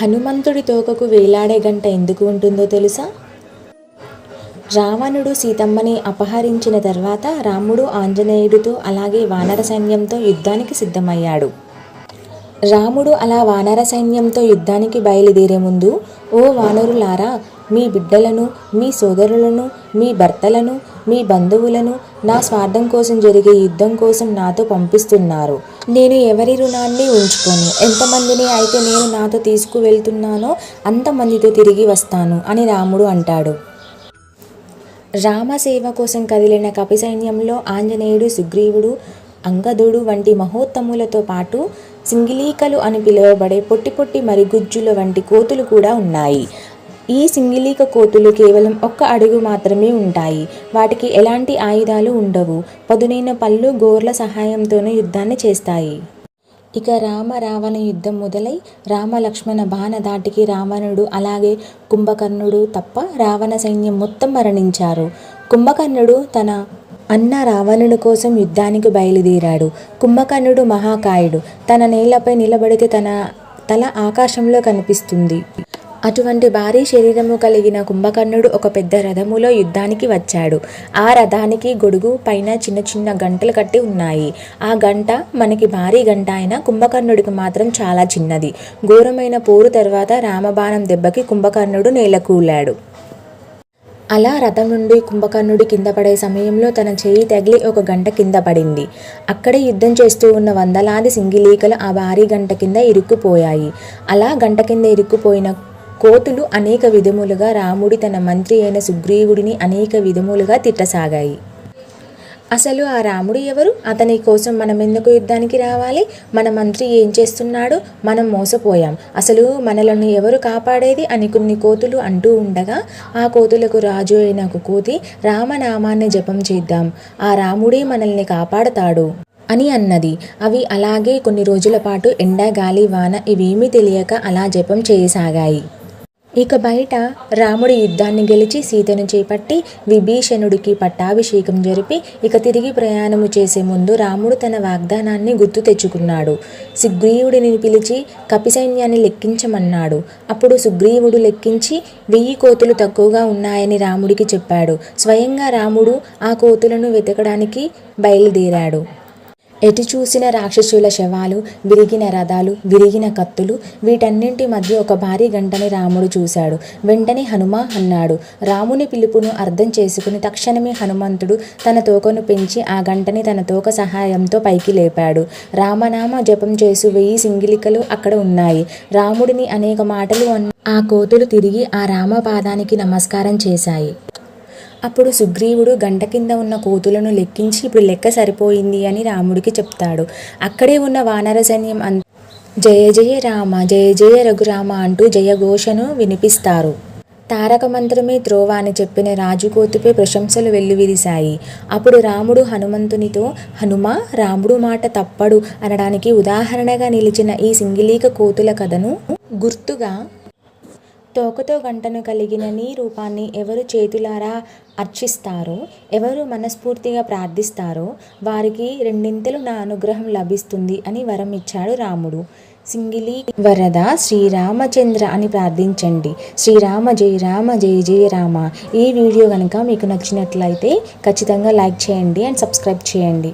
హనుమంతుడి తోకకు వేలాడే గంట ఎందుకు ఉంటుందో తెలుసా? రావణుడు సీతమ్మని అపహరించిన తర్వాత రాముడు ఆంజనేయుడితో అలాగే వానర సైన్యంతో యుద్ధానికి సిద్ధమయ్యాడు. రాముడు అలా వానర సైన్యంతో యుద్ధానికి బయలుదేరే ముందు ఓ వానరులారా మీ బిడ్డలను మీ సోదరులను మీ భర్తలను మీ బంధువులను నా స్వార్థం కోసం జరిగే యుద్ధం కోసం నాతో పంపిస్తున్నారు. నేను ఎవరి రుణాన్ని ఉంచుకోను? ఎంతమందిని అయితే నేను నాతో తీసుకువెళ్తున్నానో అంతమందితో తిరిగి వస్తాను అని రాముడు అంటాడు. రామసేవ కోసం కదిలిన కపి సైన్యంలో ఆంజనేయుడు సుగ్రీవుడు అంగదుడు వంటి మహోత్తములతో పాటు సింగిలీకలు అని పిలువబడే పొట్టి పొట్టి మరిగుజ్జుల వంటి కోతులు కూడా ఉన్నాయి. ఈ సింగిలీక కోతులు కేవలం ఒక్క అడుగు మాత్రమే ఉంటాయి. వాటికి ఎలాంటి ఆయుధాలు ఉండవు. పదునైన పళ్ళు గోర్ల సహాయంతోనే యుద్ధాన్ని చేస్తాయి. ఇక రామ రావణ యుద్ధం మొదలై రామ లక్ష్మణ బాణ దాటికి రావణుడు అలాగే కుంభకర్ణుడు తప్ప రావణ సైన్యం మొత్తం మరణించారు. కుంభకర్ణుడు తన అన్న రావణుని కోసం యుద్ధానికి బయలుదేరాడు. కుంభకర్ణుడు మహాకాయుడు. తన నేలపై నిలబడితే తన తల ఆకాశంలో కనిపిస్తుంది. అటువంటి భారీ శరీరము కలిగిన కుంభకర్ణుడు ఒక పెద్ద రథములో యుద్ధానికి వచ్చాడు. ఆ రథానికి గొడుగు పైన చిన్న చిన్న గంటలు కట్టి ఉన్నాయి. ఆ గంట మనకి భారీ గంట అయినా కుంభకర్ణుడికి మాత్రం చాలా చిన్నది. ఘోరమైన పోరు తర్వాత రామబాణం దెబ్బకి కుంభకర్ణుడు నేలకూలాడు అలా రథం నుండి కుంభకర్ణుడి కింద పడే సమయంలో తన చేయి తగిలి ఒక గంట కింద పడింది. అక్కడే యుద్ధం చేస్తూ ఉన్న వందలాది సింగిలీకలు ఆ భారీ గంట కింద ఇరుక్కుపోయాయి. అలా గంట కింద ఇరుక్కుపోయిన కోతులు అనేక విధములుగా రాముడి తన మంత్రి అయిన సుగ్రీవుడిని అనేక విధములుగా తిట్టసాగాయి. అసలు ఆ రాముడు ఎవరు? అతని కోసం మనం ఎందుకు యుద్ధానికి రావాలి? మన మంత్రి ఏం చేస్తున్నాడు? మనం మోసపోయాం. అసలు మనలను ఎవరు కాపాడేది? అని కొన్ని కోతులు అంటూ ఉండగా ఆ కోతులకు రాజు అయిన ఒక కోతి రామనామాన్ని జపం చేద్దాం. ఆ రాముడే మనల్ని కాపాడతాడు అని అన్నది. అవి అలాగే కొన్ని రోజుల పాటు ఎండ గాలి వాన ఇవేమీ తెలియక అలా జపం చేయసాగాయి. ఇక బయట రాముడి యుద్ధాన్ని గెలిచి సీతను చేపట్టి విభీషణుడికి పట్టాభిషేకం జరిపి ఇక తిరిగి ప్రయాణము చేసే ముందు రాముడు తన వాగ్దానాన్ని గుర్తు తెచ్చుకున్నాడు. సుగ్రీవుడిని పిలిచి కపిసైన్యాన్ని లెక్కించమన్నాడు. అప్పుడు సుగ్రీవుడు లెక్కించి వెయ్యి కోతులు తక్కువగా ఉన్నాయని రాముడికి చెప్పాడు. స్వయంగా రాముడు ఆ కోతులను వెతకడానికి బయలుదేరాడు. ఎటు చూసిన రాక్షసుల శవాలు విరిగిన రథాలు విరిగిన కత్తులు వీటన్నింటి మధ్య ఒక భారీ గంటని రాముడు చూశాడు. వెంటనే హనుమ అన్నాడు రాముని పిలుపును అర్థం చేసుకుని తక్షణమే హనుమంతుడు తన తోకను పెంచి ఆ గంటని తన తోక సహాయంతో పైకి లేపాడు. రామనామ జపం చేసు వెయ్యి సింగిలికలు అక్కడ ఉన్నాయి. రాముడిని అనేక మాటలు అన్న ఆ కోతులు తిరిగి ఆ రామపాదానికి నమస్కారం చేశాయి. అప్పుడు సుగ్రీవుడు గంట కింద ఉన్న కోతులను లెక్కించి ఇప్పుడు లెక్క సరిపోయింది అని రాముడికి చెప్తాడు. అక్కడే ఉన్న వానర సైన్యం అంత జయ జయ రామ జయ జయ రఘురామ అంటూ జయఘోషను వినిపిస్తారు. తారక మంత్రమే త్రోవ అని చెప్పిన రాజుకోతిపై ప్రశంసలు వెల్లువిరిశాయి అప్పుడు రాముడు హనుమంతునితో హనుమ రాముడు మాట తప్పడు అనడానికి ఉదాహరణగా నిలిచిన ఈ సింగిలీక కోతుల కథను గుర్తుగా తోకతో గంటను కలిగిన నీ రూపాన్ని ఎవరు చేతులారా అర్చిస్తారో ఎవరు మనస్ఫూర్తిగా ప్రార్థిస్తారో వారికి రెండింతలు నా అనుగ్రహం లభిస్తుంది అని వరం ఇచ్చాడు రాముడు. సింగిలి వరద శ్రీరామచంద్ర అని ప్రార్థించండి. శ్రీరామ జయ రామ జయ జయ రామ. ఈ వీడియో కనుక మీకు నచ్చినట్లయితే ఖచ్చితంగా లైక్ చేయండి అండ్ సబ్స్క్రైబ్ చేయండి.